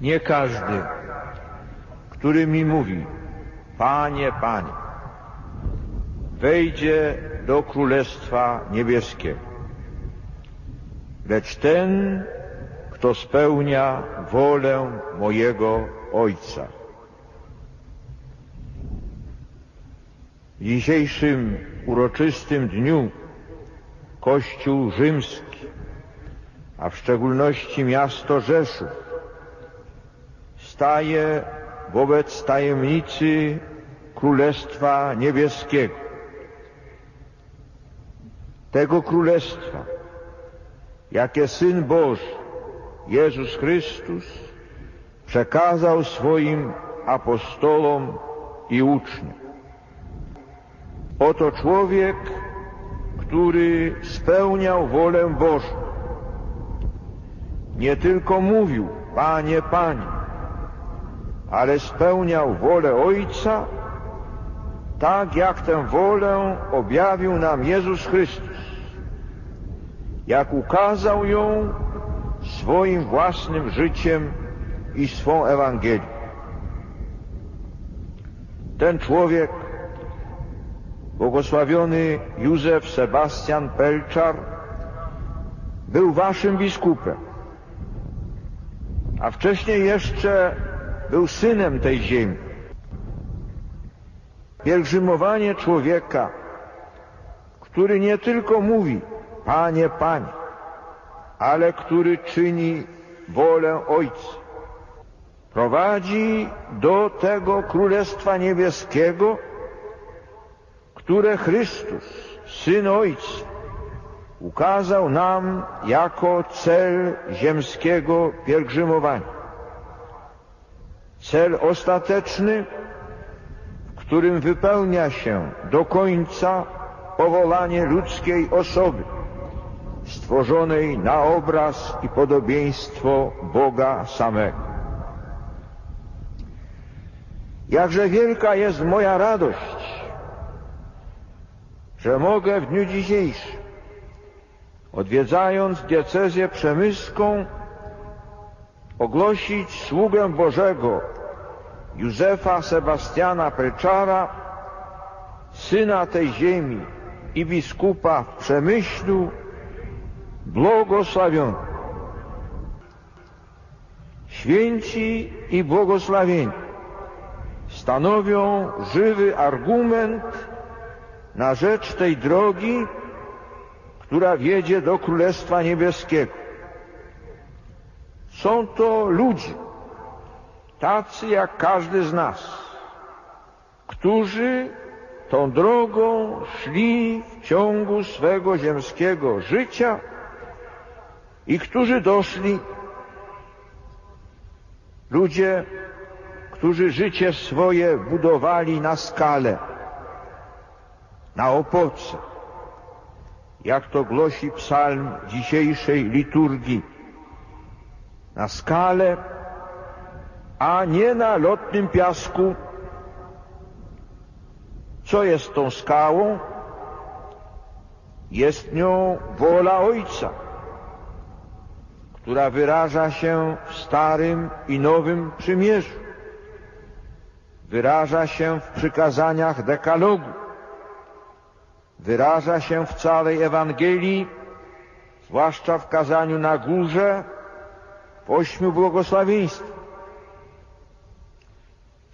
Nie każdy, który mi mówi, Panie, Panie, wejdzie do Królestwa Niebieskiego, lecz ten, kto spełnia wolę mojego Ojca. W dzisiejszym uroczystym dniu Kościół Rzymski, a w szczególności miasto Rzeszów, staje wobec tajemnicy Królestwa Niebieskiego. Tego Królestwa, jakie Syn Boży, Jezus Chrystus, przekazał swoim apostolom i uczniom. Oto człowiek, który spełniał wolę Bożą. Nie tylko mówił, Panie, Panie, ale spełniał wolę Ojca, tak jak tę wolę objawił nam Jezus Chrystus, jak ukazał ją swoim własnym życiem i swą Ewangelią. Ten człowiek błogosławiony Józef Sebastian Pelczar był waszym biskupem, a wcześniej jeszcze był synem tej ziemi. Pielgrzymowanie człowieka, który nie tylko mówi Panie, Panie, ale który czyni wolę Ojca, prowadzi do tego Królestwa Niebieskiego, które Chrystus, Syn Ojca, ukazał nam jako cel ziemskiego pielgrzymowania. Cel ostateczny, w którym wypełnia się do końca powołanie ludzkiej osoby, stworzonej na obraz i podobieństwo Boga samego. Jakże wielka jest moja radość, że mogę w dniu dzisiejszym, odwiedzając diecezję przemyską, ogłosić sługę Bożego Józefa Sebastiana Preczara, syna tej ziemi i biskupa w Przemyślu, błogosławiony. Święci i błogosławieni stanowią żywy argument na rzecz tej drogi, która wiedzie do Królestwa Niebieskiego. Są to ludzie, tacy jak każdy z nas, którzy tą drogą szli w ciągu swego ziemskiego życia i którzy doszli, ludzie, którzy życie swoje budowali na skalę, na opoce, jak to głosi psalm dzisiejszej liturgii, na skalę, a nie na lotnym piasku. Co jest tą skałą? Jest nią wola Ojca, która wyraża się w Starym i Nowym Przymierzu. Wyraża się w przykazaniach dekalogu. Wyraża się w całej Ewangelii, zwłaszcza w kazaniu na górze, w ośmiu błogosławieństwach.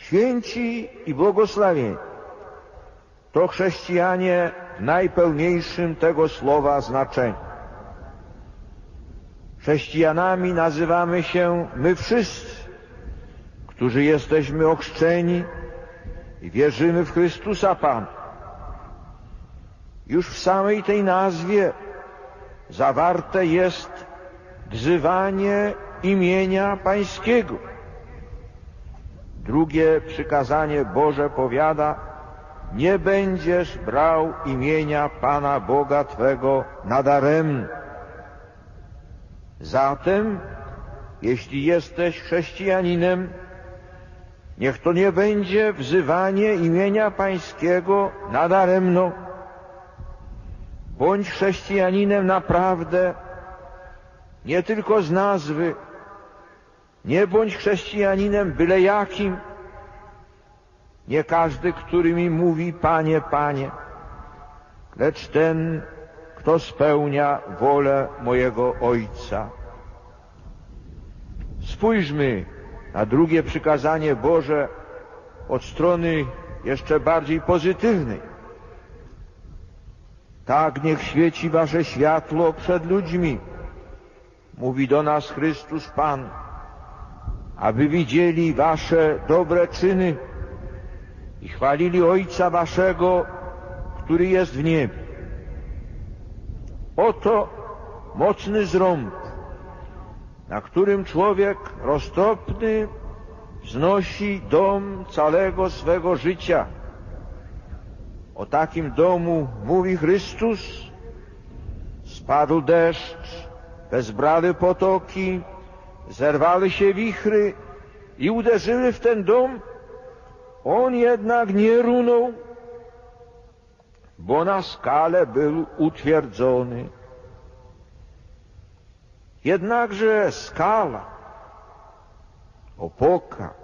Święci i błogosławieni to chrześcijanie w najpełniejszym tego słowa znaczeniu. Chrześcijanami nazywamy się my wszyscy, którzy jesteśmy ochrzczeni i wierzymy w Chrystusa Pana. Już w samej tej nazwie zawarte jest wzywanie imienia Pańskiego. Drugie przykazanie Boże powiada, nie będziesz brał imienia Pana Boga Twego nadaremnie. Zatem, jeśli jesteś chrześcijaninem, niech to nie będzie wzywanie imienia Pańskiego nadaremno. Bądź chrześcijaninem naprawdę nie tylko z nazwy, Nie bądź chrześcijaninem byle jakim. Nie każdy, który mi mówi, Panie, Panie, lecz ten, kto spełnia wolę mojego Ojca. Spójrzmy na drugie przykazanie Boże od strony jeszcze bardziej pozytywnej. Tak niech świeci wasze światło przed ludźmi, mówi do nas Chrystus Pan, aby widzieli wasze dobre czyny i chwalili Ojca waszego, który jest w niebie. Oto mocny zrąb, na którym człowiek roztropny wznosi dom całego swego życia. O takim domu mówi Chrystus. Spadł deszcz, wezbrały potoki, zerwały się wichry i uderzyły w ten dom. On jednak nie runął, bo na skale był utwierdzony. Jednakże skala, opoka,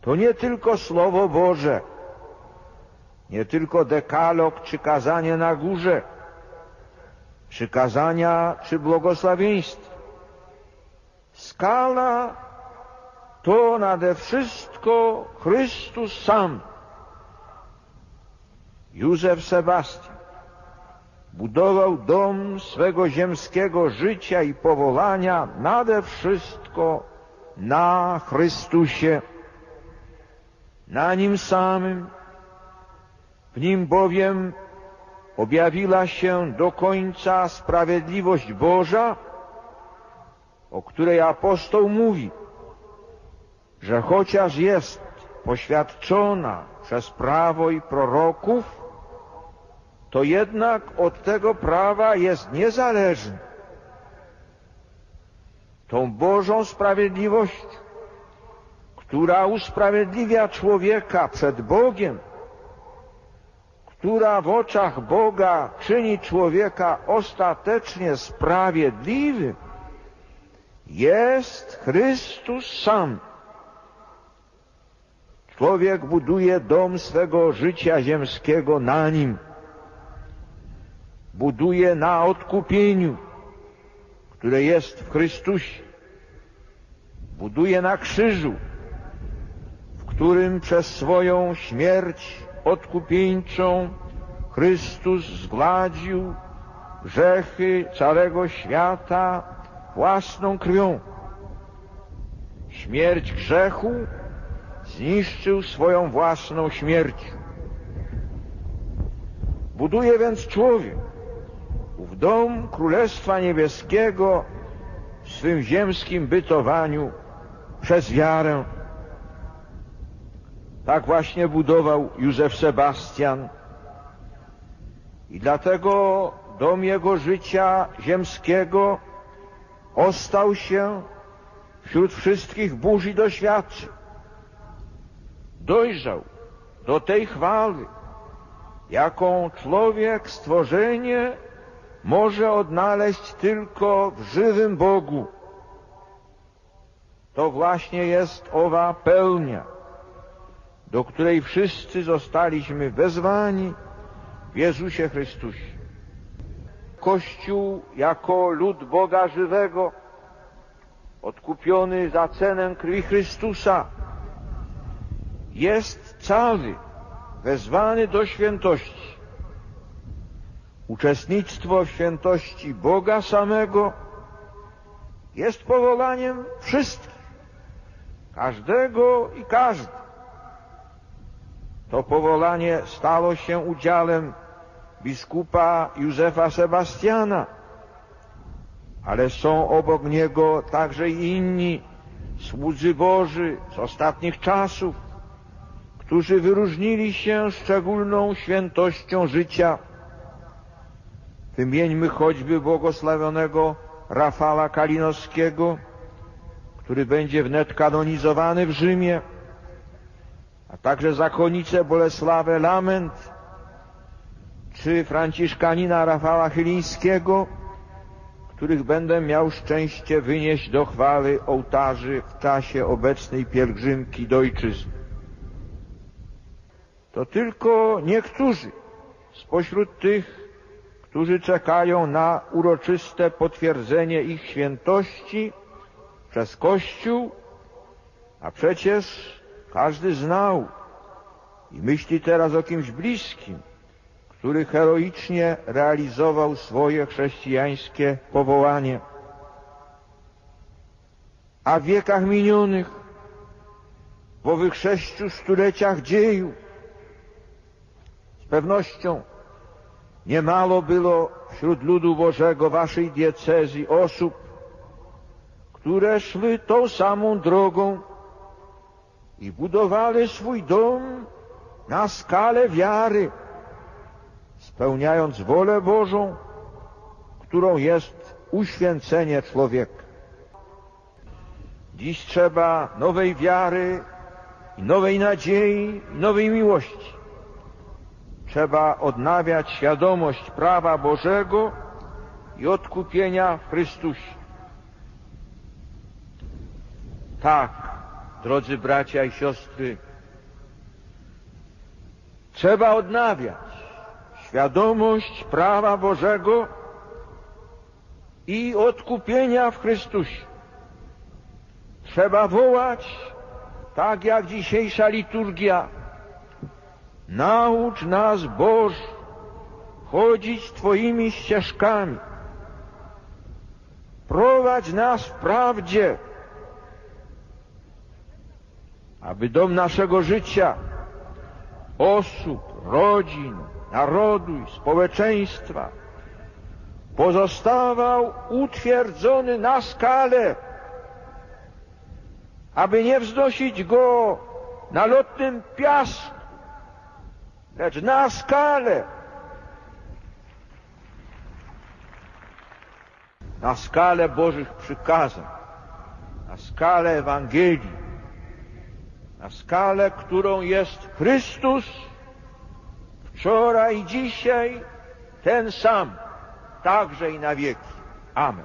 to nie tylko Słowo Boże, nie tylko dekalog czy kazanie na górze, przykazania czy błogosławieństwa. Skala to nade wszystko Chrystus sam. Józef Sebastian budował dom swego ziemskiego życia i powołania nade wszystko na Chrystusie, na Nim samym. W Nim bowiem objawiła się do końca sprawiedliwość Boża, o której apostoł mówi, że chociaż jest poświadczona przez prawo i proroków, to jednak od tego prawa jest niezależny. Tą Bożą sprawiedliwość, która usprawiedliwia człowieka przed Bogiem, która w oczach Boga czyni człowieka ostatecznie sprawiedliwym, jest Chrystus sam. Człowiek buduje dom swego życia ziemskiego na nim. Buduje na odkupieniu, które jest w Chrystusie. Buduje na krzyżu, w którym przez swoją śmierć odkupieńczą Chrystus zgładził grzechy całego świata własną krwią. Śmierć grzechu zniszczył swoją własną śmiercią. Buduje więc człowiek w dom Królestwa Niebieskiego w swym ziemskim bytowaniu przez wiarę. Tak właśnie budował Józef Sebastian. I dlatego dom jego życia ziemskiego ostał się wśród wszystkich burz i doświadczeń. Dojrzał do tej chwały, jaką człowiek, stworzenie może odnaleźć tylko w żywym Bogu. To właśnie jest owa pełnia, do której wszyscy zostaliśmy wezwani w Jezusie Chrystusie. Kościół jako lud Boga żywego, odkupiony za cenę krwi Chrystusa, jest cały wezwany do świętości. Uczestnictwo w świętości Boga samego jest powołaniem wszystkich, każdego i każdy. To powołanie stało się udziałem biskupa Józefa Sebastiana, ale są obok niego także inni słudzy Boży z ostatnich czasów, którzy wyróżnili się szczególną świętością życia. Wymieńmy choćby błogosławionego Rafała Kalinowskiego, który będzie wnet kanonizowany w Rzymie, a także zakonnicę Bolesławę Lament, czy Franciszkanina Rafała Chylińskiego, których będę miał szczęście wynieść do chwały ołtarzy w czasie obecnej pielgrzymki do ojczyzny. To tylko niektórzy spośród tych, którzy czekają na uroczyste potwierdzenie ich świętości przez Kościół, a przecież każdy znał i myśli teraz o kimś bliskim, który heroicznie realizował swoje chrześcijańskie powołanie. A w wiekach minionych, w owych sześciu stuleciach dziejów, z pewnością niemało było wśród ludu Bożego waszej diecezji osób, które szły tą samą drogą i budowali swój dom na skalę wiary, spełniając wolę Bożą, którą jest uświęcenie człowieka. Dziś trzeba nowej wiary, nowej nadziei, nowej miłości. Trzeba odnawiać świadomość prawa Bożego i odkupienia w Chrystusie. Tak, drodzy bracia i siostry, trzeba odnawiać świadomość prawa Bożego i odkupienia w Chrystusie. Trzeba wołać, tak jak dzisiejsza liturgia, naucz nas Boż chodzić Twoimi ścieżkami. Prowadź nas w prawdzie, aby dom naszego życia, osób, rodzin, narodu i społeczeństwa pozostawał utwierdzony na skale, aby nie wznosić go na lotnym piasku, lecz na skale, na skalę Bożych przykazań, na skalę Ewangelii, na skalę, którą jest Chrystus, wczoraj dzisiaj ten sam, także i na wieki. Amen.